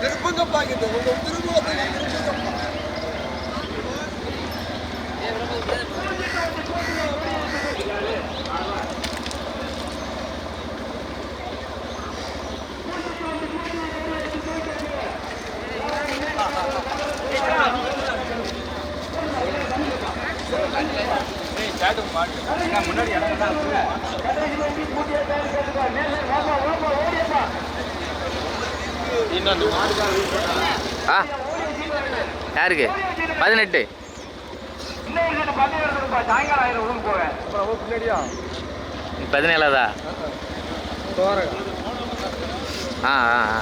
திருப்புங்கப்பா கிட்ட உங்க திருமுகத்தை திருப்புங்கப்பா ஆ. யாருக்கு? பதினெட்டு. பின்னாடியா ஆ ஆ ஆ.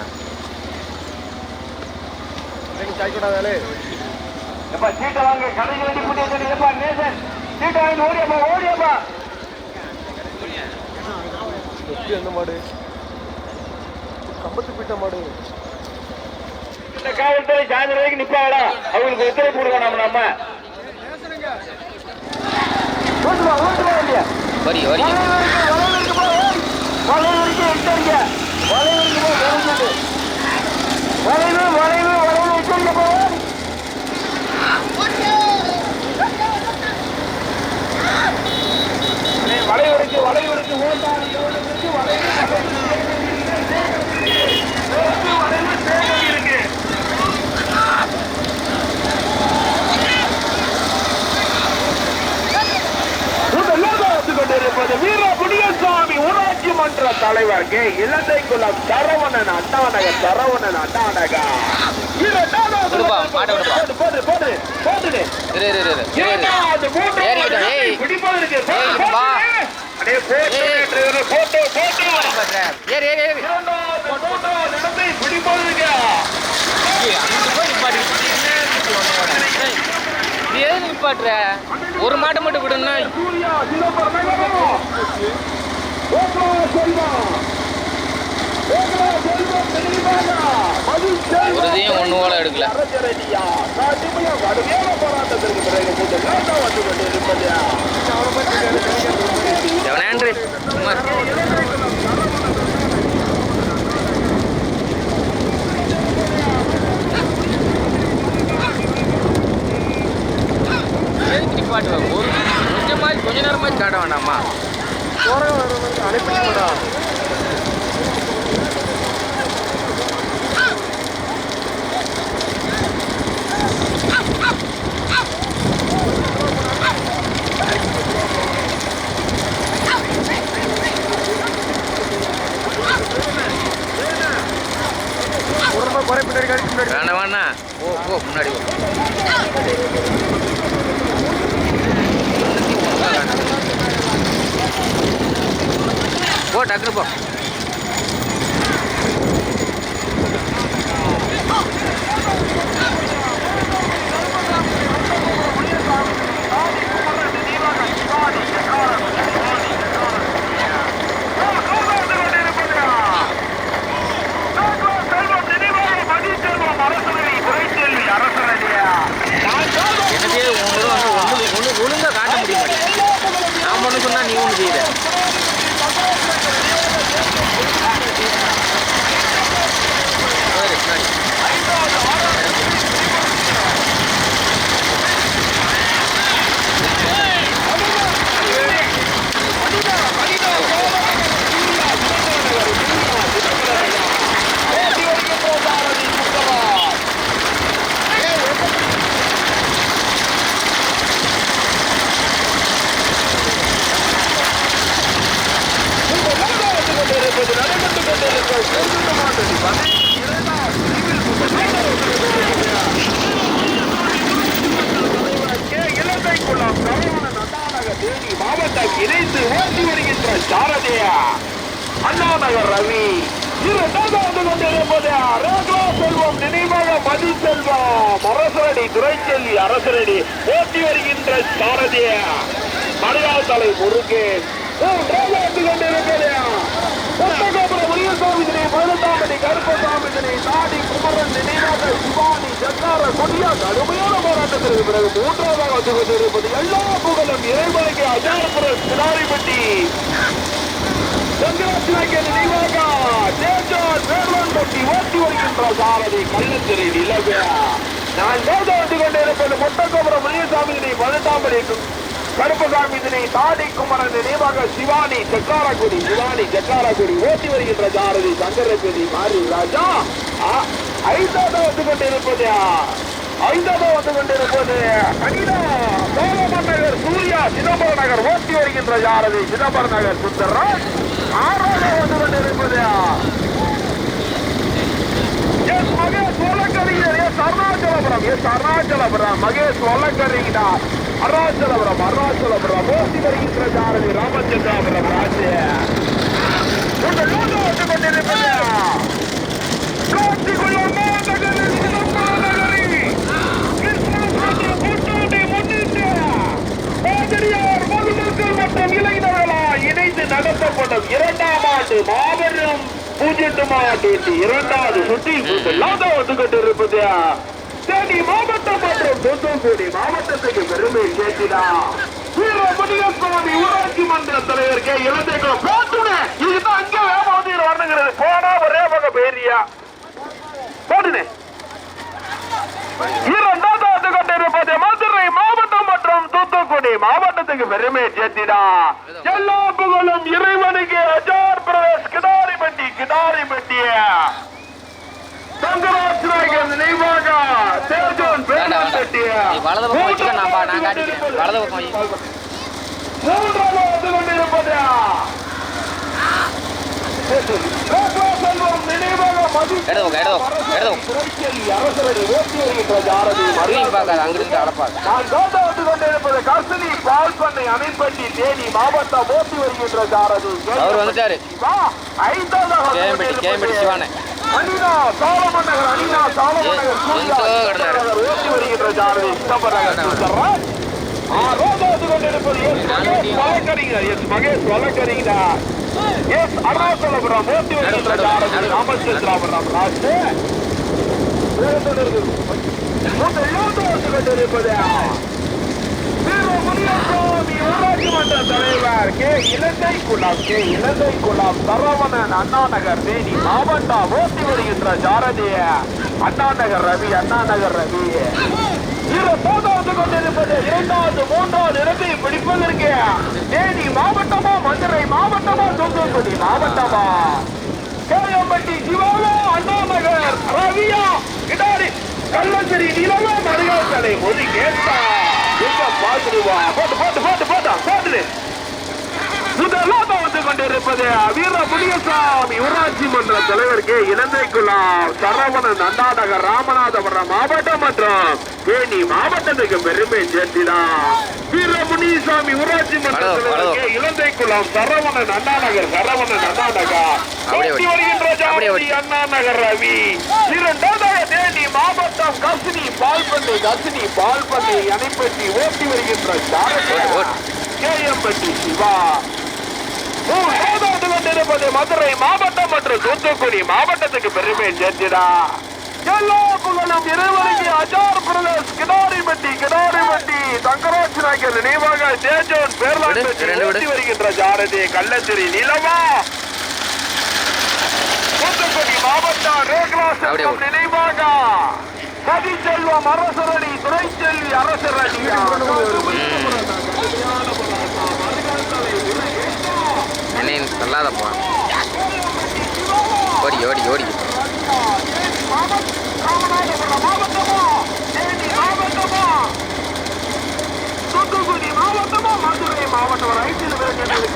சீட்டை வாங்க. கடைக்கு வேண்டி கூட்டிட்டு நேசன். சீட்டை வாங்கி ஓடியப்பா ஓடியப்பா. எப்படி அந்த மாடு. கம்பத்து போயிட்ட மாடு. இந்த காவல்துறை சாயந்தரம் வரைக்கும் நிப்பாடா. அவங்களுக்கு ஒத்துழைப்பு கொடுக்கணும் நம்ம? நம்ம ஓட்டுவா ஓட்டுவா இல்லையா வரி வரி வளைவு வளைவு வளைவு எச்சரிக்கை போவோம் வளைவு இருக்கு வளைவு இருக்கு ஓட்டாளி இருக்கு வளைவு வளைவு தேவை இருக்கு கொண்டிருப்பது வீர புடியசாமி ஊராட்சி மன்ற தலைவர் கே. இலந்தை குளம் சரவணன் அண்ணாநகர். சரவணன். இடத்தை பிடிப்பதற்கு எது நிப்பாட்டுற? ஒரு மாட்டை மட்டும் விடுன்னா சூர்யா சிதம்பரம் நகரம் ஓகே செல்வம் ஓகே செல்வம் தெளிவாக பதில் செல்வம் ஒருதையும் ஒண்ணு போல எடுக்கல. அரசரடியா கடுமையா கடுமையான போராட்டத்திற்கு பிறகு முதல் நாட்டா வந்து கொண்டிருப்பது எவனான்று சும்மா எதுக்கு நிப்பாட்டுவ ஒரு கொஞ்சமாச்சு கொஞ்ச நேரமாச்சு காட்ட வேண்டாமா தோரங்க வர மாதிரி அனுப்பிடுங்கடா ஒரு குறை பின்னாடி கடிச்சு முன்னாடி வேண்டாம் வேணா ஓ ஓ முன்னாடி போ. போ டக்குனு போ. என்னதே உங்களும் வந்து ஒன்று ஒன்று ஒழுங்காக காட்ட முடிய மாட்டேங்குது நான் ஒன்று சொன்னால் நீ ஒன்று செய்யுற சரி, சரி. இணைந்து ஓட்டி வருகின்ற சாரதியா. அண்ணாநகர் ரவி இரண்டாவது கொண்டிருப்பது ரேகா செல்வம் நினைவாக மதி செல்வம் அரசரடி துரைச்செல்வி அரசரடி ஓட்டி வருகின்ற சாரதியா. மலையாள தலை முருகேன் மூன்றாவது வந்து ஒட்டகோபுரம் முருகசாமி தினை பதினெட்டாமணி நாடி குமரன் நினைவாக சிவானி சந்தார கொடியா அருமையான போராட்டத்திற்கு பிறகு மூன்றாவதாக வந்து கொண்டிருப்பது எல்லா புகழும் இறைவனுக்கு அஜாரபுரம் சிலாரிப்பட்டி வெங்கடாச்சலங்கர் நினைவாக தேஜான் பட்டி ஓட்டி வருகின்ற சாரதி கள்ளத்திரை நிலவே நான் போது வந்து கொண்டிருப்பது முட்டக்கோபுரம் முனியசாமி இதனை கருப்பசாமி இதனை தாடி குமரன் நினைவாக சிவானி செக்காரக்குடி சிவானி செக்காரக்குடி ஓட்டி வருகின்ற ஜாரதி சங்கரக்குடி மாரி ராஜா. ஆ, ஐந்தாவது வந்து கொண்டிருப்பது ஐந்தாவது வந்து கொண்டிருப்பது அனிதா சோழமன் நகர் சூர்யா சிதம்பரம் நகர் ஓட்டி வருகின்ற ஜாரதி சிதம்பரம் நகர் சுந்தரராஜ். ஆறாவது வந்து கொண்டிருப்பது எஸ் மகேஷ் வழக்கறிஞர் எஸ் அருணாச்சலபுரம் எஸ் அருணாச்சலபுரம் மகேஷ் வழக்கறிஞர் அருணாச்சலபுரம் அருணாச்சலபுரம் ஓட்டி வருகின்ற ஜாரதி ராமச்சந்திராபுரம் ராஜு உங்கள் லோகோ வந்து கொண்டிருப்பது காட்சிக்குள்ள நகரில் இணைந்து நடத்தப்படும் இரண்டாம் ஆண்டு மாபெரும் பூஜ்ஜியம் ஆண்டு இரண்டாவது சுற்றில் முதலாக வந்து கொண்டிருப்பது தேனி மாவட்டம் தூத்துக்குடி மாவட்டத்துக்கு பெருமை சேர்த்தினா வீரமுனியசுவாமி ஊராட்சி மன்ற தலைவர் கே. இளந்தைக்குளம் போட்டுனே இதுதான் அங்கே வேமாவதியில் வரணுங்கிறது. போனா ஒரே பக்கம் பேரியா போட்டுனே இரண்டாவது ஆண்டு கொண்டிருப்பது மதுரை மாவட்டம் மற்றும் தூத்துக்குடி மாவட்டத்துக்கு பெருமை சேர்த்திடா எல்லா புகழும் இறைவனுக்கு. அஜார் பிரதேஷ் கிடாரி பட்டி வலது பக்கம் வச்சுக்க, நான் நான் காட்டிக்கிறேன். வலது பக்கம். மூன்றாவது கொண்டிருப்பது அவர் வந்துட்டாரு. கேஎம்பட்டி, கேஎம்பட்டி சிவானே. அனிதா சாலமன் நகர் அனிதா சாலமன் நகர் சூர்யா. ஓட்டி வருகின்ற ஜாரதி சிதம்பரம் நகர் சுந்தரராஜ். ஆறாவது வந்து கொண்டிருப்பது எஸ் மகேஷ் வழக்கறிஞர் எஸ் மகேஷ் வழக்கறிஞர். எஸ் அருணாச்சலபுரம் ஓட்டி வருகின்ற ஜாரதி ராமச்சந்திராபுரம். ராஜ். வீரமுனியசாமி ஊராட்சி மன்ற தலைவர் இலங்கை குலாம் கே இலங்கை குளம் சரவணன் அண்ணா நகர் தேனி மாவட்டம் ஓட்டி வருகின்ற ஜாரதிய அண்ணா நகர் ரவி அண்ணா நகர் ரவி இருபதாவது கொண்டிருப்பது இரண்டாவது மூன்றாவது இடத்தை பிடிப்பதற்கு தேனி மாவட்டமா மதுரை மாவட்டமா தூத்துக்குடி மாவட்டமா? கேஎம்பட்டி சிவாலா அண்ணாநகர் ரவியா கிடாரி கள்ளச்சேரி நிலவா மருகாசலை ஒரு கேட்டா. எங்க பாத்துருவா? போட்டு போட்டு போட்டு போட்டா போட்டுரு. முதலாக வந்து கொண்டிருப்பது வீர முனியசாமி ஊராட்சி மன்ற தலைவர் கே இலந்தைக்குலாம் சரவணன் அண்ணாநகர் ராமநாதபுரம் மாவட்டம் மற்றும் தேனி மாவட்டத்துக்கு பெருமை சேர்த்தினா வீர முனியசாமி ஊராட்சி மன்ற வலது, தலைவர் வலது. கே இலந்தைக்குளம் சரவணன் அண்ணாநகர் சரவணன் அண்ணாநகர். வருகின்ற. அண்ணா நகர் ரவி இரண்டாவது தேனி மாவட்டம் கசினி பால்பண்ணை கசினி பால்பண்ணை அணைப்பட்டி ஓட்டி வருகின்ற ஓடு, ஓடு. கேஎம்பட்டி சிவா மூன்றாவது கொண்டிருப்பது மதுரை மாவட்டம் மற்றும் தூத்துக்குடி மாவட்டத்துக்கு பெருமை சேர்த்திடா. எல்லா புகழும் இறைவனுக்கு அஜார் பிரதேஷ் கிடாரிப்பட்டி கிடாரிப்பட்டி தங்கராஜ் நாயக்கர் நினைவாக தேஜோன். ஓட்டி வருகின்ற ஜாரதி கள்ளச்சேரி நிலவா. தூத்துக்குடி மாவட்டம் ரேக்லா அப்படியே செல்வம் விடு. நினைவாக கதிச்செல்வம் அரசரடி. துறைச்செல்வி அரசரடி என்னையும் சொல்லாதப்பா ஓடி ஓடி ஓடி. தூத்துக்குடி மாவட்டமா மதுரை மாவட்டம். ரைட்டில் வேண்டியது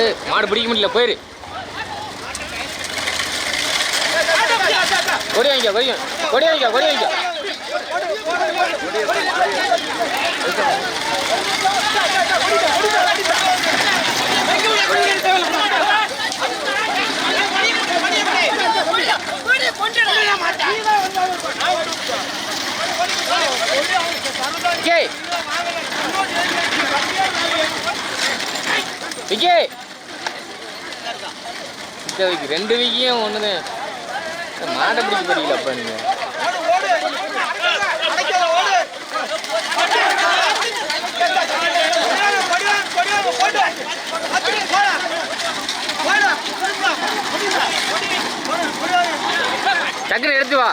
ஏய் மாடு பிடிக்க முடியல போயிரு கொடி வாங்கிக்க கொடி கொடி வாங்கிக்க கொடி வாங்கிக்க Okay. விக்கி இந்த விக்கி ரெண்டு விக்கியும் ஒன்று மாட்டை பிடிக்க தெரியல அப்போ நீங்கள் டக்குனு எடுத்து வா.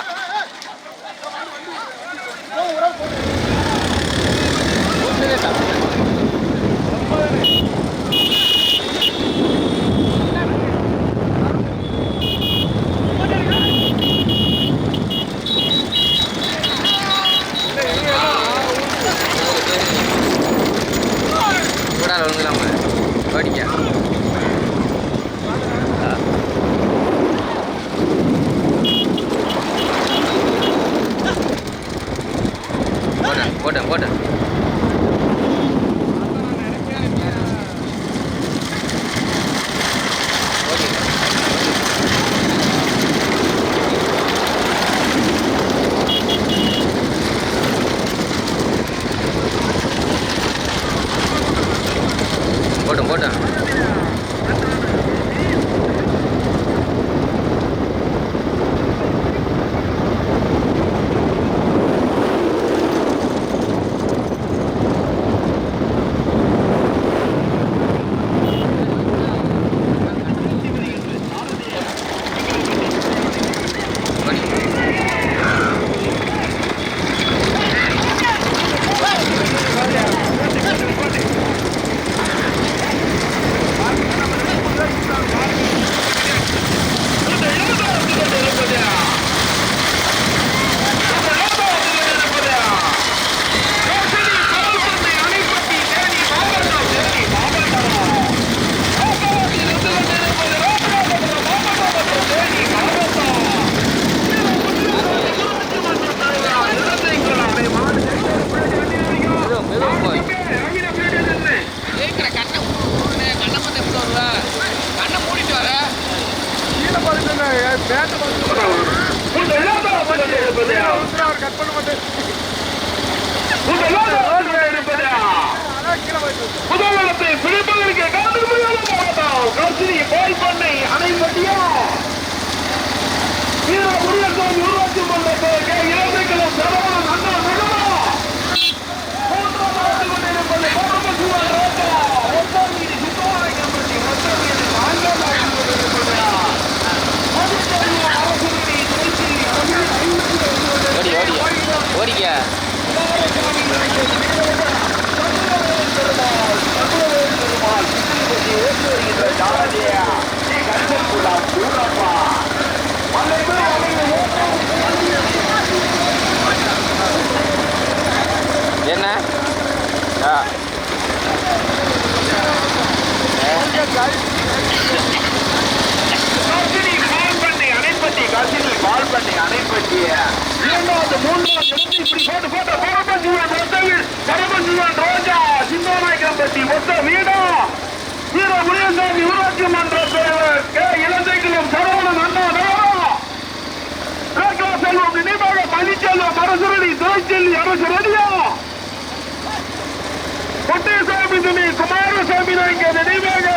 வீர முருகசாமி ஊராட்சி மன்றத்திற்கு இலங்கைகளும் சரவணன் அண்ணா நகரா மூன்றாவது கொண்டிருப்பது பரமசிவன் ரோட்டா ஒன்றாம் வீதி சுத்தமானப்பட்டி மொத்தம் வீதி நான்காவது கொண்டிருப்பது மதுக்கரையூர் அரசுமணி திருச்சி ஓடி ஓடி ஓடிக்க என்ன ஆ காசினி பால்பண்ணை அணைப்பட்டி காசினி பால்பண்ணை அணைப்பட்டி இரண்டாவது மூன்றாவது இடத்தை இப்படி போட்டு போட்ட பரமசிவன் மொத்தவில் பரமசிவன் ரோஜா சிந்தாநாயக்கம்பட்டி மொத்த வீடா வீர முனியசாமி ஊராட்சி மன்ற தலைவர் கே இலந்தைகளும் சரவணன் அண்ணா செல்வம் நினைவாக பனிச்செல்வம் அரசுரடி துறைச்செல்வி அரசு ரெடியா கொட்டேசாமி துணி குமாரசாமி நாயக்க நினைவாக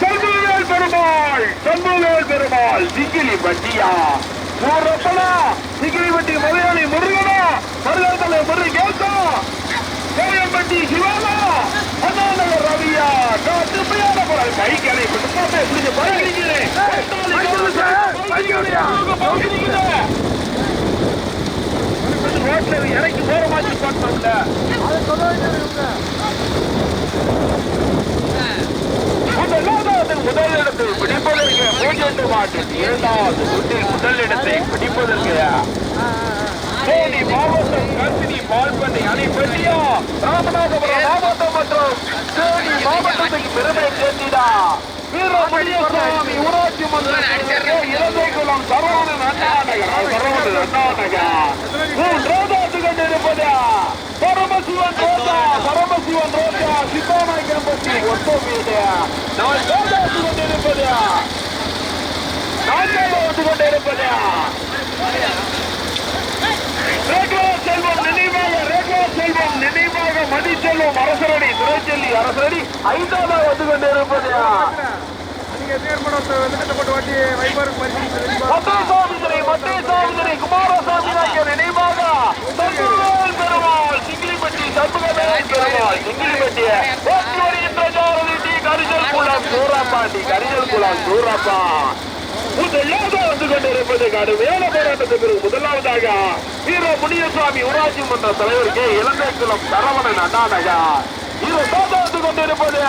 சண்முகவேல் பெருமாள் சண்முகவேல் பெருமாள் சிக்கிலி பட்டியா. ஊரப்பனா சிக்கிலி பட்டி மலையாளி முருகனா மருதத்தலை முருகேசா கோயம்பட்டி சிவாலா அண்ணாநகர் ரவியா கடுமையான குரல் கை கடை போட்டு பிடிச்ச? பழகிறேன் ரோட்ல இறக்கி போற மாதிரி பார்த்தோம்ல அதை சொல்ல முதலாவது முதல் இடத்தை பிடிப்பதற்கு பூஜ்ஜியம் மாட்டில் இரண்டாவது சுற்றில் முதல் இடத்தை பிடிப்பதற்கு தேனி மாவட்டம் கசினி பால்பண்ணை ராமநாதபுரம் மாவட்டம் மற்றும் தேனி மாவட்டத்துக்கு பெருமை சேர்த்திடா. வீரமணியசாமி ஊராட்சி மன்ற இலந்தைக்குளம் சரவணன் அண்ணா நகர் சரவணன் அண்ணா நகர் மூன்றாவது கொண்டிருப்பது பரமசிவன் ரோஜா பரமசிவன் ரோஜா சித்தாநாயக்கம்பட்டி ஒட்டோ வீடு நான்காவது கொண்டிருப்பது நான்காவது கொண்டிருப்பது ரேக்லா செல்வம் நினைவாக ரேக்லா செல்வம் நினைவாக மதிச்செல்வம் அரசரடி துறைச்செல்லி அரசரடி ஐந்தாவது வந்து கொண்டிருப்பது சாமிதுரை மத்திய சாமிதுரை குமாரசாமி நாயக்கர் நினைவாக சண்முகவேல் பெருமாள் சிங்கிலிப்பட்டி சண்முகவேல் பெருமாள் சிங்கிலிப்பட்டி ஓட்டி வருகின்ற ஜாரதி டி கரிசல் குளம் கரிசல் குளம் சூராப்பா. முதலாவது வந்து கொண்டிருப்பது கடுமையான போராட்டத்திற்கு பிறகு முதலாவதாக வீர முனியசுவாமி ஊராட்சி மன்ற தலைவர் கே. இலங்கைக்குளம் சரவணன் அண்ணாநகா இரண்டாவது வந்து கொண்டிருப்பது.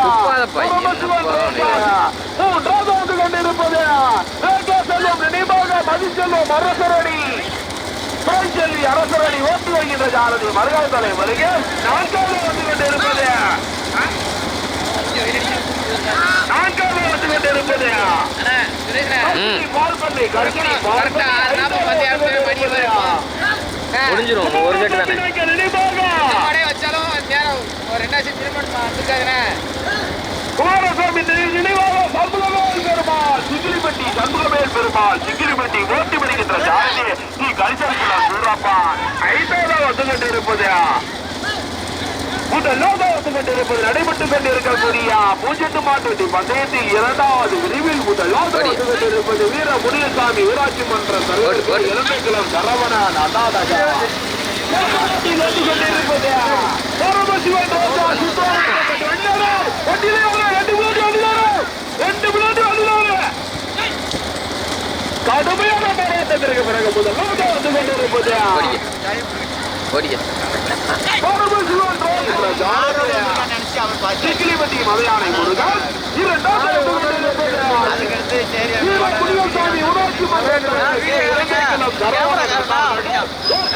மூன்றாவது வந்து கொண்டிருப்பது ரேகா செல்வம் நினைவாக மதிச்செல்வம் அரசரடி பிராஞ்செல்வி அரசரடி ஓட்டி வருகின்ற ஜாரதி மருகாய் தலை வருக நான்காவது வந்து கொண்டிருப்பது நான்காவது வந்து கொண்டிருப்பது முடிஞ்சிரும் ஒரு செட்டு தானே. நினைவாக. வச்சாலும் நேரம் ஒரு ரெண்டாயிரத்தி திருமணம் குமாரசாமி நினை- நினைவாக சண்முகவேல் பெருமாள் சிங்கிலிப்பட்டி சண்முகவேல் பெருமாள் சிங்கிலிப்பட்டி ஓட்டி வருகின்ற ஜாதி நீ கரிசலுக்குள்ள சூறாப்பா ஐந்தாவது வந்து கொண்டிருப்பது முதலாவது நடைபெற்றுக் கொண்டிருக்கக்கூடிய பூஜெட்டு மாட்டு பந்தயத்தில் இரண்டாவது விரிவில் முதலாவது வந்து கொண்டிருப்பது வீர முனியசாமி ஊராட்சி மன்ற தலைவர். இலங்கைக்குளம் சரவணன் அண்ணாதகா வந்து கடுமையான போராட்டத்திற்கு பிறகு முதலாவது வந்து கொண்டிருப்பது மலையானை முருகன் இரண்டாவது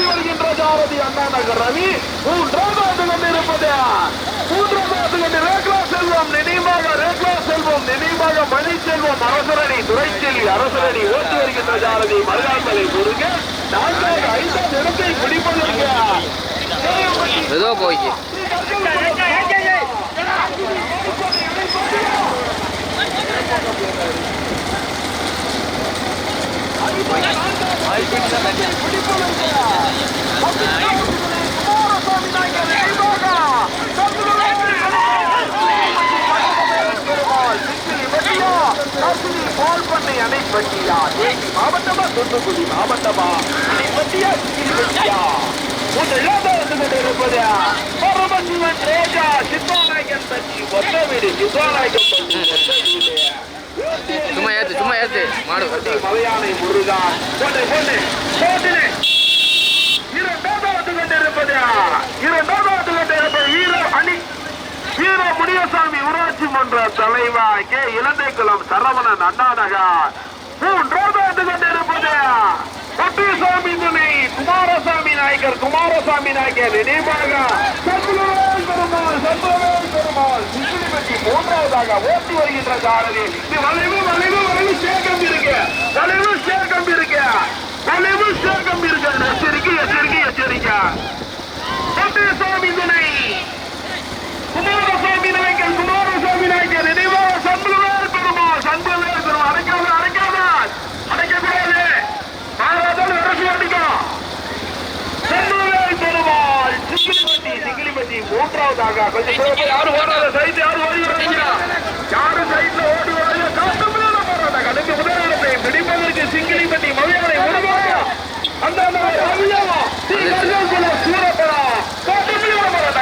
வந்து கொண்டிருப்பது அண்ணா நகர் ரவி மூன்றாவது கொண்டிருப்பது மூன்றாவது கொண்டு ரேக்லா செல்வம் நினைவாக ரேக்லா செல்வம் நினைவாக மணி செல்வம் அரசரணி துறைச்செல்வி அரசரணி ஓட்டி வருகின்ற ஜாரதி மருகாத்தலை முருக நான்காவது ஐந்தாவது இடத்தை பிடிப்பதற்கு ஏதோ போய்க்கு மாவட்டமா தூத்துக்குடி மாவட்டமா அணைப்பட்டியா சிக்கிலிப்பட்டியா முதலாவது வந்து கொண்டிருப்பது பரமசிவன் ரோஜா சித்தாநாயகன் பற்றி ஒத்த வீடு சித்தாநாயகன் பற்றி ஒத்த வீடு சும்மா ஏத்து சும்மா ஏத்து. மாடு மலையானை முருகா போட்டு போட்டு போட்டுனே இரண்டாவது வந்து கொண்டிருப்பது இரண்டாவது வந்து கொண்டிருப்பது வீர அணி வீர முனியசாமி ஊராட்சி மன்ற தலைவா கே இலந்தைக்குளம் சரவணன் அண்ணாநகர். மூன்றாவது வந்து கொண்டிருப்பது. பொட்டிசாமி துணை குமாரசாமி நாயக்கர் குமாரசாமி நாயக்கர் நினைவாக சண்முகவேல் பெருமாள் சண்முகவேல் பெருமாள். சிங்கிலிப்பட்டி மூன்றாவதாக ஓட்டி வருகின்ற சாரதி இது வளைவு வளைவு வளைவு சேகம் இருக்க. வளைவு சேகம் இருக்க. வளைவு சேகம் இருக்க. எச்சரிக்கை எச்சரிக்கை எச்சரிக்கை. பொட்டிசாமி துணை குமாரசாமி நாயக்கர் குமாரசாமி நாயக்கர் நினைவாக சண்முகவேல் பெருமாள் சண்முகவேல் சிங்கிலிப்பட்டி மூன்றாவதாக யாரும் ஓடாத சைட் யாரும் ஓடி வராங்க யாரும் சைட்ல ஓடி வராங்க காட்டு மேல போறாங்க. கடுக்கு முதலிடத்தை பிடிப்பதற்கு சிங்கிலிப்பட்டி மலையாளை முருகாங்க அந்த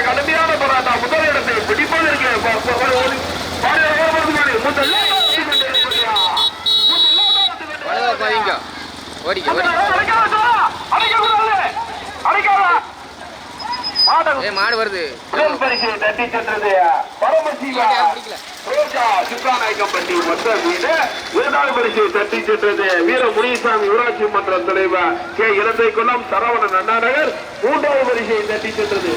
கடுமையான போராட்டம் முதலிடத்தை பிடிப்பதற்கு ப- ப- ஒரு- ஒரு- பாரு, ஒரு- ஒரு- ஒரு- முதல்ல வலதா பாதிங்க ஓடிக்க ஓடிக்க ஏ மாடு வருது. முதல் பரிசை தட்டி சென்றது பரமசிவா ரோஜா சித்ராநாயக்கம்பட்டி மொத்த வீடு. இரண்டாவது பரிசை தட்டி சென்றது வீர முனிசாமி ஊராட்சி மன்ற தலைவர் கே. இலந்தை குளம் சரவணன் அண்ணா நகர் மூன்றாவது பரிசை தட்டி சென்றது